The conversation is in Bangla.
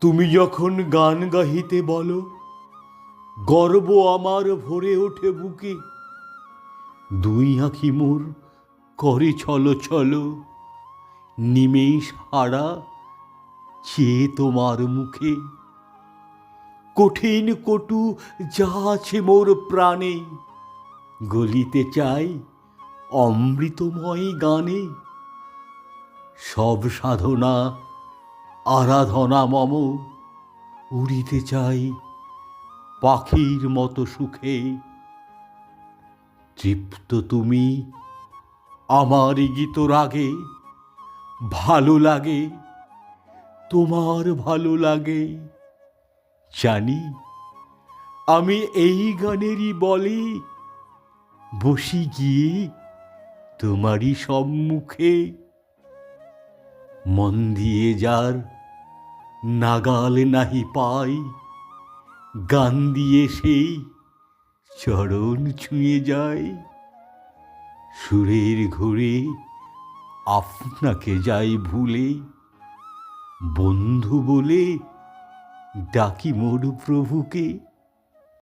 তুমি যখন গান গাহিতে বলো, গর্ব আমার ভরে ওঠে বুকে। দুই আঁখি মোর করে ছলো ছলো, নিমেষ হারা চেয়ে তোমার মুখে। কঠিন কটু যা আছে মোর প্রাণে, গলিতে চাই অমৃতময় গানে। সব সাধনা আরাধনা মম। উড়িতে চাই পাখির মতো সুখে। তৃপ্ত তুমি আমার গীত রাগে। ভালো লাগে, তোমার ভালো লাগে। জানি আমি এই গানেরই বলে বসি গিয়ে তোমারই সম্মুখে। মন দিয়ে যার নাগাল নাহি পাই। গান দিয়ে সেই চরণ ছুঁয়ে যায় সুরের ঘুরে আপনাকে যাই ভুলে। বন্ধু বলে ডাকি মোর প্রভুকে।